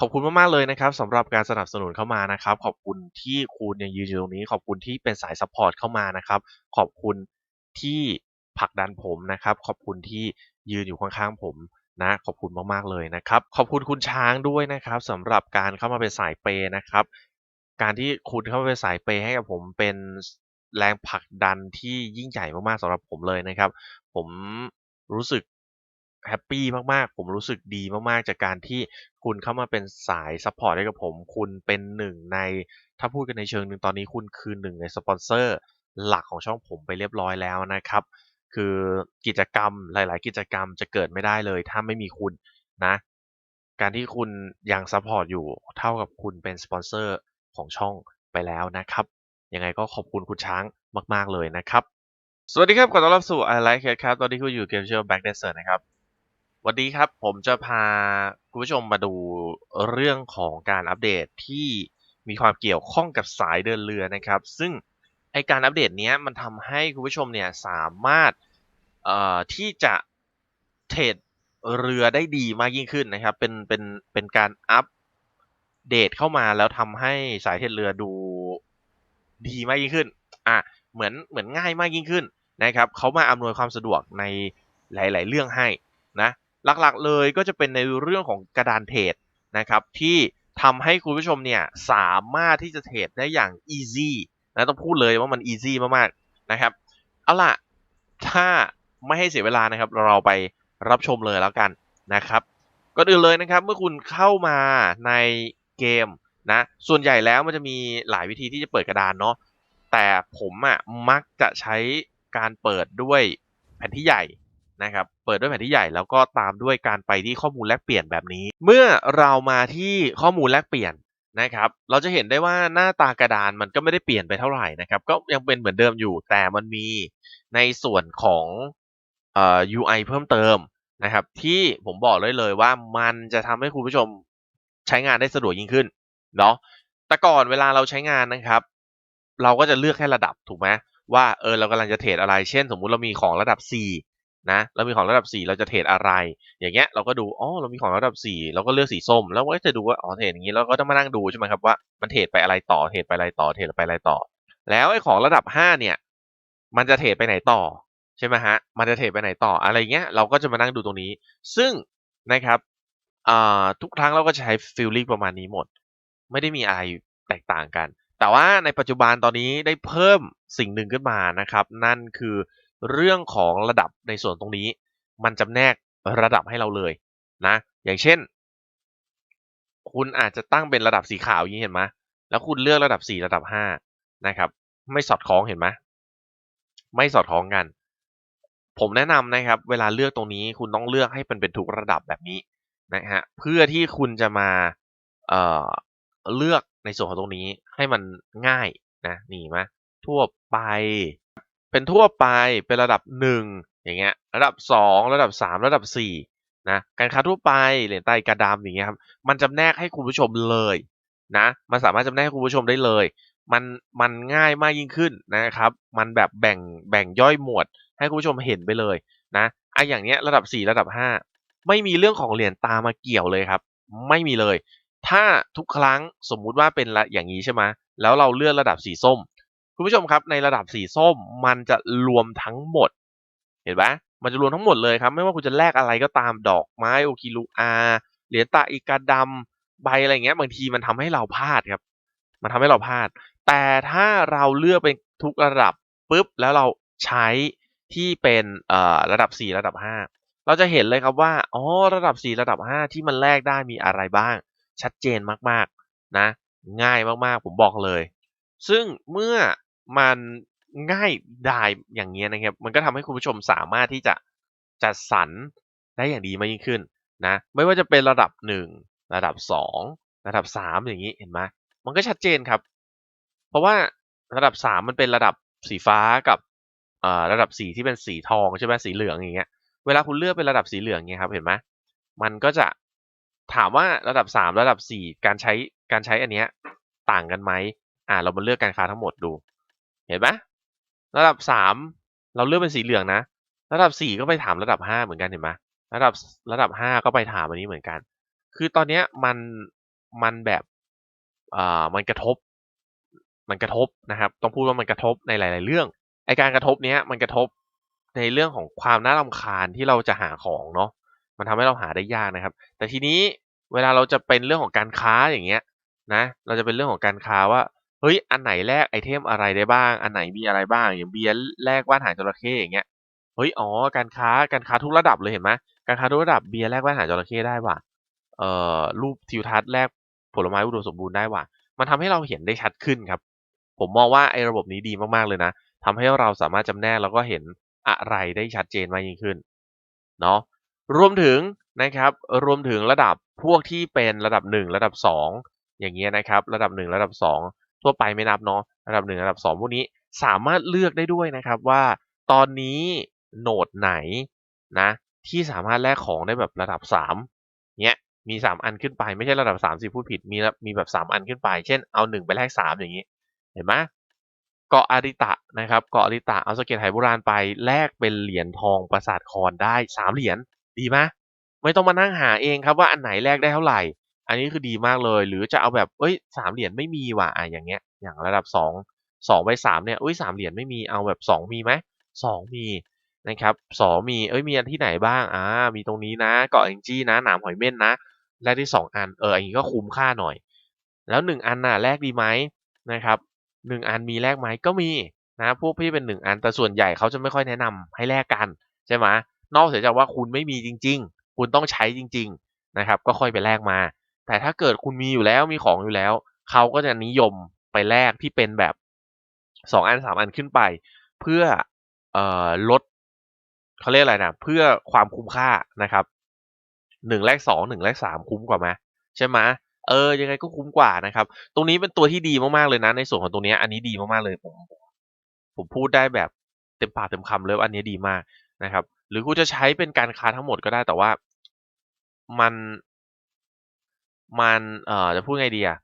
ขอบคุณมากๆเลยนะครับสำหรับการสนับสนุนเข้ามานะครับ ขอบคุณที่คุณยังยืนอยู่ตรงนี้ ขอบคุณที่เป็นสายซัพพอร์ตเข้ามานะครับ ขอบคุณที่ผลักดันผมนะครับ ขอบคุณที่ยืนอยู่ข้างๆผมนะขอบคุณมากๆเลยนะครับ ขอบคุณคุณช้างด้วยนะครับสำหรับการเข้ามาเป็นสายเปย์นะครับ การที่คุณเข้ามาเป็นสายเปย์ให้กับผมเป็นแรงผลักดันที่ยิ่งใหญ่มากๆสำหรับผมเลยนะครับ ผมรู้สึก แฮปปี้มากๆ ผมรู้สึกดีมากๆ จากการที่คุณเข้ามาเป็นสายซัพพอร์ตให้กับผม คุณเป็นหนึ่งใน ถ้าพูดกันในเชิงหนึ่งตอนนี้คุณคือหนึ่งในสปอนเซอร์หลักของช่องผมไปเรียบร้อยแล้วนะครับ คือกิจกรรมหลาย ๆ กิจกรรมจะเกิดไม่ได้เลย ถ้าไม่มีคุณนะ การที่คุณยังซัพพอร์ตอยู่เท่ากับคุณเป็นสปอนเซอร์ของช่องไปแล้วนะครับ ยังไงก็ขอบคุณคุณช้างมาก ๆ เลยนะครับ สวัสดีครับ ขอต้อนรับสู่ I Like It ครับ ตอนนี้คุณอยู่เกมเชื่อ Back Dancer นะครับ วันนี้ครับผมจะพาคุณผู้ชมมาดูเรื่องของการอัปเดตที่มีความเกี่ยวข้องกับสายเดินเรือนะครับ ซึ่งไอการอัปเดตเนี้ยมันทำให้คุณผู้ชมเนี่ยสามารถเอ่อที่จะเทรดเรือได้ดีมากยิ่งขึ้นนะครับ เป็นเป็นเป็นการอัปเดตเข้ามาแล้วทำให้สายเทรดเรือดูดีมากยิ่งขึ้นอะเหมือนเหมือนง่ายมากยิ่งขึ้นนะครับเขามาอำนวยความสะดวกในหลาย ๆ เรื่องให้นะ หลักๆเลยก็จะเป็นในเรื่องของกระดานเทรดนะครับที่ทำให้คุณผู้ชมเนี่ยสามารถที่จะเทรดได้อย่าง easy นะต้องพูดเลยว่ามัน easy มากๆนะครับเอาล่ะถ้าไม่ให้เสียเวลานะครับ เราไปรับชมเลยแล้วกันนะครับก่อนอื่นเลยนะครับเมื่อคุณเข้ามาในเกมนะส่วนใหญ่แล้วมันจะมีหลายวิธีที่จะเปิดกระดานเนาะแต่ผมอะมักจะใช้การเปิดด้วยแผนที่ใหญ่ นะครับเปิดด้วยแผนที่ใหญ่แล้วก็ตามด้วยการไปที่ข้อมูลแลกเปลี่ยนแบบนี้ เมื่อเรามาที่ข้อมูลแลกเปลี่ยนนะครับเราจะเห็นได้ว่าหน้าตากระดานมันก็ไม่ได้เปลี่ยนไปเท่าไหร่นะครับก็ยังเป็นเหมือนเดิมอยู่ แต่มันมีในส่วนของเอ่อ UI เพิ่มเติมนะครับที่ผมบอกเลยเลยว่ามันจะทำให้คุณผู้ชมใช้งานได้สะดวกยิ่งขึ้นเนาะแต่ก่อนเวลาเราใช้งานนะครับ เราก็จะเลือกแค่ระดับถูกไหมว่าเออเรากำลังจะเทรดอะไร เช่น สมมุติเรามีของระดับ 4 นะเรามีของระดับ 4 เราจะเทรดอะไร อย่างเงี้ยเราก็ดูอ๋อเรามีของระดับ 4 เราก็เลือกสีส้ม แล้วก็จะดูว่าอ๋อเทรดอย่างนี้เราก็ต้องมานั่งดูใช่ไหมครับว่ามันเทรดไปอะไรต่อเทรดไปอะไรต่อเทรดไปอะไรต่อ แล้วไอ้ของระดับ 5 เนี่ย มันจะเทรดไปไหนต่อใช่ไหมฮะมันจะเทรดไปไหนต่ออะไรเงี้ยเราก็จะมานั่งดูตรงนี้ ซึ่งนะครับทุกครั้งเราก็จะใช้ฟิลลิ่งประมาณนี้หมด ไม่ได้มีอะไรแตกต่างกัน แต่ว่าในปัจจุบันตอนนี้ได้เพิ่มสิ่งหนึ่งขึ้นมานะครับ นั่นคือ เรื่องของระดับในส่วนตรงนี้ มันจำแนกระดับให้เราเลยนะ อย่างเช่น คุณอาจจะตั้งเป็นระดับสีขาวอย่างนี้เห็นไหมแล้วคุณเลือกระดับสี่ระดับห้านะครับ ไม่สอดคล้องเห็นไหมไม่สอดคล้องกัน ผมแนะนำนะครับ เวลาเลือกตรงนี้คุณต้องเลือกให้เป็นเป็นทุกระดับแบบนี้นะฮะเพื่อที่คุณจะมาเอ่อเลือกในส่วนของตรงนี้ให้มันง่ายนะนี่ไหมทั่วไป เป็นทั่วไปเป็นระดับหนึ่งอย่างเงี้ยระดับสองระดับสามระดับสี่นะการค้าทั่วไปเหรียญใต้กระดามอย่างเงี้ยครับมันจำแนกให้คุณผู้ชมเลยนะมันสามารถจำแนกให้คุณผู้ชมได้เลย มันมันง่ายมากยิ่งขึ้นนะครับ มันแบบแบ่งแบ่งย่อยหมวด ให้คุณผู้ชมเห็นไปเลยนะไออย่างเนี้ยระดับสี่ระดับห้าไม่มีเรื่องของเหรียญตามาเกี่ยวเลยครับ ไม่มีเลย ถ้าทุกครั้งสมมุติว่าเป็นอย่างนี้ใช่ไหมแล้วเราเลือกระดับสีส้ม คุณผู้ชมครับในระดับสีส้มมันจะรวมทั้งหมด เห็นไหมมันจะรวมทั้งหมดเลยครับ ไม่ว่าคุณจะแลกอะไรก็ตามดอกไม้โอคิลูอาเหรียญตาอีกาดำใบอะไรเงี้ยบางทีมันทำให้เราพลาดครับ มันทำให้เราพลาด แต่ถ้าเราเลือกเป็นทุกระดับปุ๊บแล้วเราใช้ที่เป็นเอ่อระดับสี่ระดับห้าเราจะเห็นเลยครับว่าอ๋อระดับสี่ระดับห้าที่มันแลกได้มีอะไรบ้าง ชัดเจนมากๆนะ ง่ายมากๆผมบอกเลย ซึ่งเมื่อ มันง่ายดายอย่างเงี้ยนะครับ มันก็ทำให้คุณผู้ชมสามารถที่จะจัดสรรได้อย่างดีมากยิ่งขึ้นนะ ไม่ว่าจะเป็นระดับหนึ่งระดับสองระดับสามอย่างนี้เห็นไหมมันก็ชัดเจนครับ เพราะว่าระดับสามมันเป็นระดับสีฟ้ากับระดับสีที่เป็นสีทองใช่ไหมสีเหลืองอย่างเงี้ย เวลาคุณเลือกเป็นระดับสีเหลืองเงี้ยครับเห็นไหมมันก็จะถามว่าระดับสามระดับสี่การใช้การใช้อันเนี้ยต่างกันไหมอ่าเรามาเลือกการค้าทั้งหมดดู เห็นไหมระดับสามเราเลือกเป็นสีเหลืองนะ ระดับสี่ก็ไปถามระดับห้าเหมือนกันเห็นไหมระดับระดับห้าก็ไปถามอันนี้เหมือนกัน คือตอนเนี้ยมันมันแบบอ่ามันกระทบ มันกระทบนะครับ ต้องพูดว่ามันกระทบในหลาย ๆ เรื่องไอการกระทบเนี้ยมันกระทบในเรื่องของความน่ารำคาญที่เราจะหาของเนาะมันทำให้เราหาได้ยากนะครับ แต่ทีนี้เวลาเราจะเป็นเรื่องของการค้าอย่างเงี้ยนะ เราจะเป็นเรื่องของการค้าว่า เฮ้ย อันไหนแลกไอเทมอะไรได้บ้าง อันไหนมีอะไรบ้าง อย่างเบียร์แลกว่านหางจระเข้อย่างเงี้ย เฮ้ย อ๋อ การค้า การค้าทุกระดับเลยเห็นไหมการค้าทุกระดับเบียร์แลกว่านหางจระเข้ได้ว่ะ เอ่อ รูปทิวทัศน์แลกผลไม้อุดมสมบูรณ์ได้ว่ะ มันทำให้เราเห็นได้ชัดขึ้นครับ ผมมองว่าไอ้ระบบนี้ดีมากๆเลยนะทำให้เราสามารถจำแนกแล้วก็เห็นอะไรได้ชัดเจนมากยิ่งขึ้น เนาะ รวมถึงนะครับ รวมถึงระดับพวกที่เป็นระดับ 1 ระดับ 2 อย่างเงี้ยนะครับ ระดับ 1 ระดับ 2 ทั่วไปไม่นับเนาะระดับ1ระดับ2พวกนี้สามารถเลือกได้ด้วยนะครับว่าตอนนี้โหนดไหนนะที่สามารถแลกของได้แบบระดับ3เนี้ยมี 3 อันขึ้นไปไม่ใช่ระดับ3สิพูดผิดมีมีแบบ 3 อันขึ้นไป เช่นเอา 1 ไปแลก3 อย่างนี้ เห็นไหมเกาะอาริตะนะครับเกาะอาริตะเอาสเก็ตไหโบราณไปแลกเป็นเหรียญทองปราสาทคอนได้สามเหรียญดีไหมไม่ต้องมานั่งหาเองครับว่าอันไหนแลกได้เท่าไหร่ อันนี้คือดีมากเลย หรือจะเอาแบบเอ้ยสามเหรียญไม่มีว่ะอะอย่างเงี้ย อย่างระดับสองสองไปสามเนี่ยเอ้ยสามเหรียญไม่มีเอาแบบสองมีไหมสองมีนะครับสองมีเอ้ยมีอันที่ไหนบ้างอ่ามีตรงนี้นะเกาะเอ็งจี้นะหนามหอยเม่นนะแลกที่สองอันเอออันนี้ก็คุ้มค่าหน่อย แล้วหนึ่งอันน่ะแลกดีไหมนะครับหนึ่งอันมีแลกไหมก็มีนะพวกพี่เป็นหนึ่งอันแต่ส่วนใหญ่เขาจะไม่ค่อยแนะนำให้แลกกันใช่ไหมนอกเสียจากว่าคุณไม่มีจริง ๆ คุณต้องใช้จริง ๆนะครับ ก็ค่อยไปแลกมา แต่ถ้าเกิดคุณมีอยู่แล้วมีของอยู่แล้ว เขาก็จะนิยมไปแลกที่เป็นแบบสองอันสามอันขึ้นไป เพื่อเอ่อลดเขาเรียกอะไรนะเพื่อความคุ้มค่านะครับหนึ่งแลกสองหนึ่งแลกสามคุ้มกว่าไหมใช่ไหมเออยังไงก็คุ้มกว่านะครับ ตรงนี้เป็นตัวที่ดีมากๆเลยนะ ในส่วนของตรงนี้อันนี้ดีมากๆเลยผมผมพูดได้แบบเต็มปากเต็มคำเลยอันนี้ดีมากนะครับ หรือคุณจะใช้เป็นการค้าทั้งหมดก็ได้แต่ว่า มัน มันเอ่อจะพูดไงดีอะ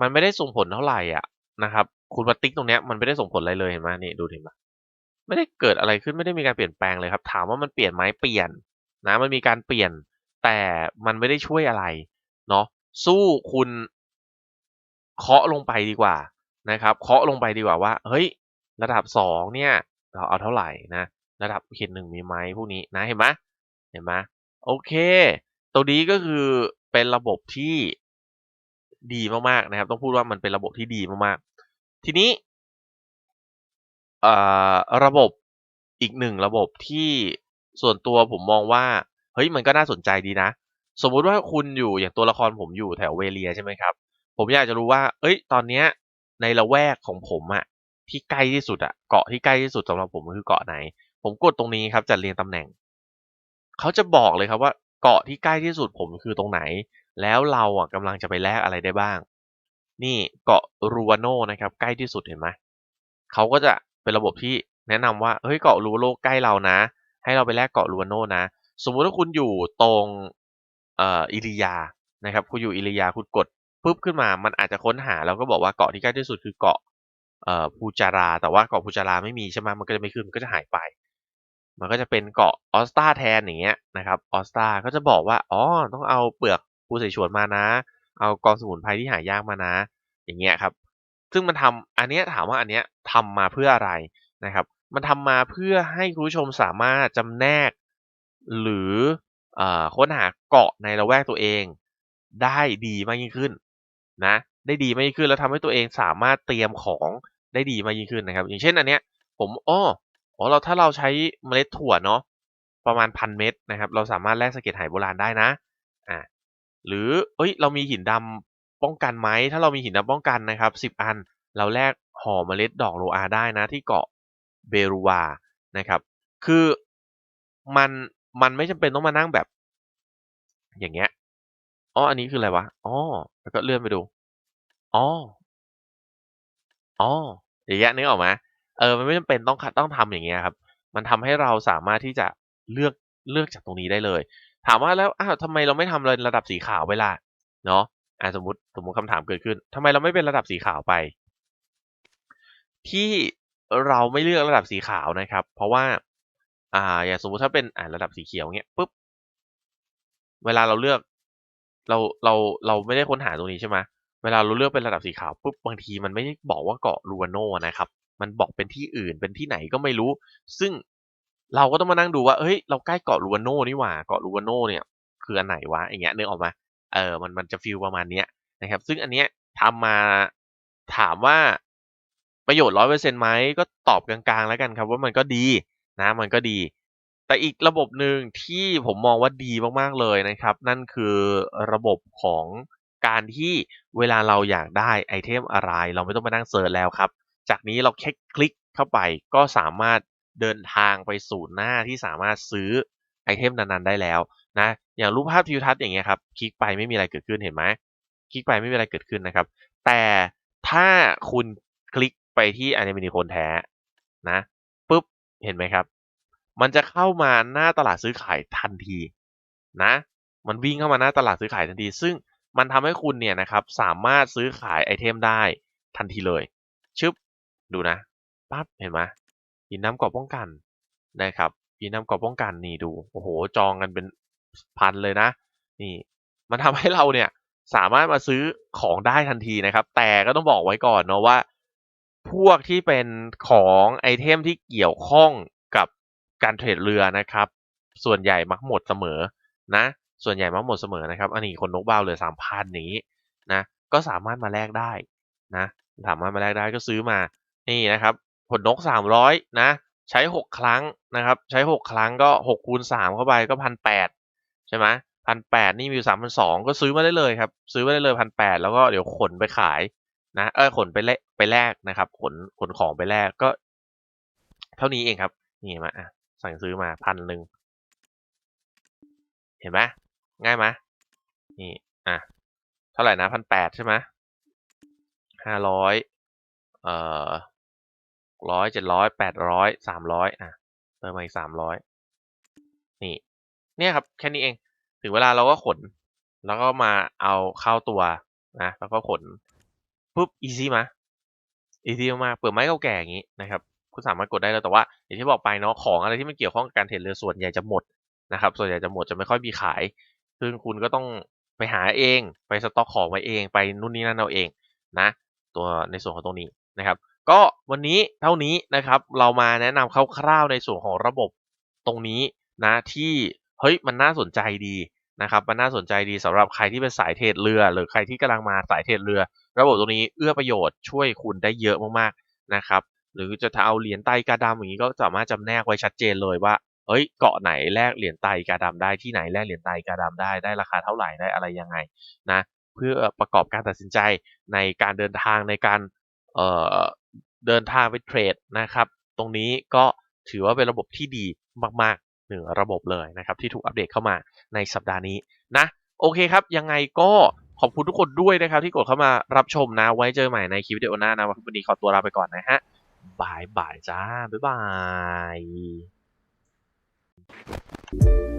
มันไม่ได้ส่งผลเท่าไหร่อะนะครับ คุณมาติ๊กตรงเนี้ยมันไม่ได้ส่งผลอะไรเลยเห็นไหมนี่ดูเห็นไหมไม่ได้เกิดอะไรขึ้นไม่ได้มีการเปลี่ยนแปลงเลยครับ ถามว่ามันเปลี่ยนไหมเปลี่ยนนะ มันมีการเปลี่ยน แต่มันไม่ได้ช่วยอะไรเนาะสู้คุณเคาะลงไปดีกว่านะครับ เคาะลงไปดีกว่าว่า เฮ้ย ระดับสองเนี่ย เราเอาเท่าไหร่นะ ระดับเขตหนึ่งมีไหมพวกนี้นะเห็นไหมเห็นไหมโอเค ตัวนี้ก็คือ เป็นระบบที่ดีมากๆนะครับ ต้องพูดว่ามันเป็นระบบที่ดีมากๆ ทีนี้ระบบอีกหนึ่งระบบที่ส่วนตัวผมมองว่าเฮ้ยมันก็น่าสนใจดีนะ สมมุติว่าคุณอยู่อย่างตัวละครผมอยู่แถวเวเลียใช่ไหมครับ ผมอยากจะรู้ว่า เอ้ย ตอนเนี้ยในละแวกของผมอะที่ใกล้ที่สุดอะเกาะที่ใกล้ที่สุดสำหรับผมคือเกาะไหน ผมกดตรงนี้ครับจัดเรียงตำแหน่ง เขาจะบอกเลยครับว่า เกาะที่ใกล้ที่สุดผมคือตรงไหน แล้วเราอะกำลังจะไปแลกอะไรได้บ้าง นี่เกาะรูวาโนนะครับ ใกล้ที่สุดเห็นไหมเขาก็จะเป็นระบบที่แนะนำว่าเฮ้ยเกาะรูวาโนใกล้เรานะ ให้เราไปแลกเกาะรูวาโนนะ สมมุติว่าคุณอยู่ตรงเอ่ออิริยานะครับ คุณอยู่อิริยาคุณกดปุ๊บขึ้นมา มันอาจจะค้นหาแล้วก็บอกว่าเกาะที่ใกล้ที่สุดคือเกาะเอ่อพูจารา แต่ว่าเกาะพูจาราไม่มีใช่ไหมมันก็จะไม่ขึ้นมันก็จะหายไป มันก็จะเป็นเกาะออสตาแทนอย่างเงี้ยนะครับออสตาก็จะบอกว่าอ๋อต้องเอาเปลือกภูเสฉวนมานะ เอากองสมุนไพรที่หายากมานะ อย่างเงี้ยครับ ซึ่งมันทำอันเนี้ยถามว่าอันเนี้ยทำมาเพื่ออะไรนะครับ มันทำมาเพื่อให้คุณผู้ชมสามารถจำแนก หรืออค้นหาเกาะในละแวกตัวเอง ได้ดีมากยิ่งขึ้นนะได้ดีมากยิ่งขึ้นแล้วทำให้ตัวเองสามารถเตรียมของได้ดีมากยิ่งขึ้นนะครับ อย่างเช่นอันเนี้ยผมอ้อ อ๋อเราถ้าเราใช้เมล็ดถั่วเนาะประมาณพันเม็ดนะครับ เราสามารถแลกสเก็ตไหโบราณได้นะอ่าหรือเอ้ยเรามีหินดำป้องกันไหมถ้าเรามีหินดำป้องกันนะครับสิบอัน เราแลกห่อเมล็ดดอกโลอาได้นะ ที่เกาะเบรูวานะครับ คือมันมันไม่จำเป็นต้องมานั่งแบบ อย่างเงี้ยอ๋ออันนี้คืออะไรวะอ๋อแล้วก็เลื่อนไปดูอ๋ออ๋ออย่างเงี้ยนึกออกไหม เออมันไม่จำเป็นต้องต้องทำอย่างเงี้ยครับ มันทำให้เราสามารถที่จะเลือกเลือกจากตรงนี้ได้เลย ถามว่าแล้วอ้าวทำไมเราไม่ทำเลยระดับสีขาวไปล่ะเนาะอ่าสมมติสมมติคำถามเกิดขึ้นทำไมเราไม่เป็นระดับสีขาวไป ที่เราไม่เลือกระดับสีขาวนะครับ เพราะว่า อ่า อย่างสมมติถ้าเป็นอ่าระดับสีเขียวเงี้ยปุ๊บเวลาเราเลือกเราเราเราไม่ได้ค้นหาตรงนี้ใช่ไหมเวลาเราเลือกเป็นระดับสีขาวปุ๊บบางทีมันไม่ได้บอกว่าเกาะลูวาโนนะครับ มันบอกเป็นที่อื่นเป็นที่ไหนก็ไม่รู้ ซึ่งเราก็ต้องมานั่งดูว่าเฮ้ยเราใกล้เกาะลูวาโนนี่หว่าเกาะลูวาโนเนี่ยคืออันไหนวะอย่างเงี้ยนึกออกมาเออมันมันจะฟีลประมาณเนี้ยนะครับ ซึ่งอันเนี้ยทำมาถามว่าประโยชน์ร้อยเปอร์เซ็นต์ไหมก็ตอบกลางๆแล้วกันครับว่ามันก็ดีนะมันก็ดี แต่อีกระบบหนึ่งที่ผมมองว่าดีมากๆเลยนะครับ นั่นคือระบบของการที่เวลาเราอยากได้ไอเทมอะไร เราไม่ต้องมานั่งเซิร์ชแล้วครับ จากนี้เราแค่คลิกเข้าไปก็สามารถเดินทางไปสู่หน้าที่สามารถซื้อไอเทมนั้นๆได้แล้วนะอย่างรูปภาพทิวทัศน์อย่างเงี้ยครับคลิกไปไม่มีอะไรเกิดขึ้นเห็นไหมคลิกไปไม่มีอะไรเกิดขึ้นนะครับ แต่ถ้าคุณคลิกไปที่อ n น m มินิโคนแท้นะปุ๊บเห็นไหมครับ มันจะเข้ามาหน้าตลาดซื้อขายทันทีนะมันวิ่งเข้ามาหน้าตลาดซื้อขายทันที ซึ่งมันทำให้คุณเนี่ยนะครับสามารถซื้อขายไอเทมได้ทันทีเลยชึบ ดูนะปั๊บเห็นไหมยินน้ำกรอบป้องกันนะครับยินน้ำกรอบป้องกันนี่ดูโอ้โหจองกันเป็นพันเลยนะ นี่ มันทำให้เราเนี่ยสามารถมาซื้อของได้ทันทีนะครับ แต่ก็ต้องบอกไว้ก่อนเนาะว่า พวกที่เป็นของไอเทมที่เกี่ยวข้องกับการเทรดเรือนะครับ ส่วนใหญ่มักหมดเสมอนะ ส่วนใหญ่มักหมดเสมอนะครับ อันนี้คนนกบ้าเหลือสามพันนี้นะ ก็สามารถมาแลกได้นะ สามารถมาแลกได้ก็ซื้อมา นี่นะครับผลนกสามร้อยนะ ใช้หกครั้งนะครับ ใช้หกครั้งก็หกคูณสามเข้าไปก็พันแปดใช่ไหมพันแปดนี่มีอยู่สามพันสองก็ซื้อมาได้เลยครับ ซื้อมาได้เลยพันแปดแล้วก็เดี๋ยวขนไปขายนะเออขนไปแลกไปแลกนะครับ ขนขนของไปแลกก็ เท่านี้เองครับ นี่มาสั่งซื้อมาพันหนึ่งเห็นไหมง่ายไหมนี่อะเท่าไหร่นะพันแปดใช่ไหมห้าร้อยเอ่อ ร้อยเจ็ดร้อยแปดร้อยสามร้อยอะเติมมาอีกสามร้อยนี่ เนี่ยครับแค่นี้เอง ถึงเวลาเราก็ขน แล้วก็มาเอาเข้าตัวนะแล้วก็ขนปุ๊บ easy มา easy มากเปิดไม้เก่าแก่อย่างนี้นะครับคุณสามารถกดได้แล้วแต่ว่า อย่างที่บอกไปเนาะของอะไรที่มันเกี่ยวข้องกับการเทรดเรือส่วนใหญ่จะหมดนะครับ ส่วนใหญ่จะหมดจะไม่ค่อยมีขายซึ่งคุณก็ต้องไปหาเองไปสต็อกของไว้เองไปนู่นนี่นั่นเอาเองนะ ตัวในส่วนของตรงนี้นะครับ ก็วันนี้เท่านี้นะครับเรามาแนะนำคร่าวๆในส่วนของระบบตรงนี้นะที่เฮ้ยมันน่าสนใจดีนะครับมันน่าสนใจดีสำหรับใครที่เป็นสายเทรดเรือ หรือใครที่กำลังมาสายเทรดเรือ ระบบตรงนี้เอื้อประโยชน์ช่วยคุณได้เยอะมากๆนะครับหรือจะเอาเหรียญไตกาดำอย่างนี้ก็สามารถจำแนกไว้ชัดเจนเลยว่าเฮ้ยเกาะไหนแลกเหรียญไตกาดำได้ที่ไหนแลกเหรียญไตกาดำได้ได้ราคาเท่าไหร่ได้อะไรยังไงนะเพื่อประกอบการตัดสินใจในการเดินทางในการเอ่อ เดินทางไปเทรดนะครับ ตรงนี้ก็ถือว่าเป็นระบบที่ดีมากๆหนึ่งระบบเลยนะครับ ที่ถูกอัปเดตเข้ามาในสัปดาห์นี้นะ โอเคครับ ยังไงก็ขอบคุณทุกคนด้วยนะครับ ที่กดเข้ามารับชมนะ ไว้เจอใหม่ในคลิปวิดีโอหน้านะวันนี้ขอตัวลาไปก่อนนะฮะบายบายจ้า บ๊ายบาย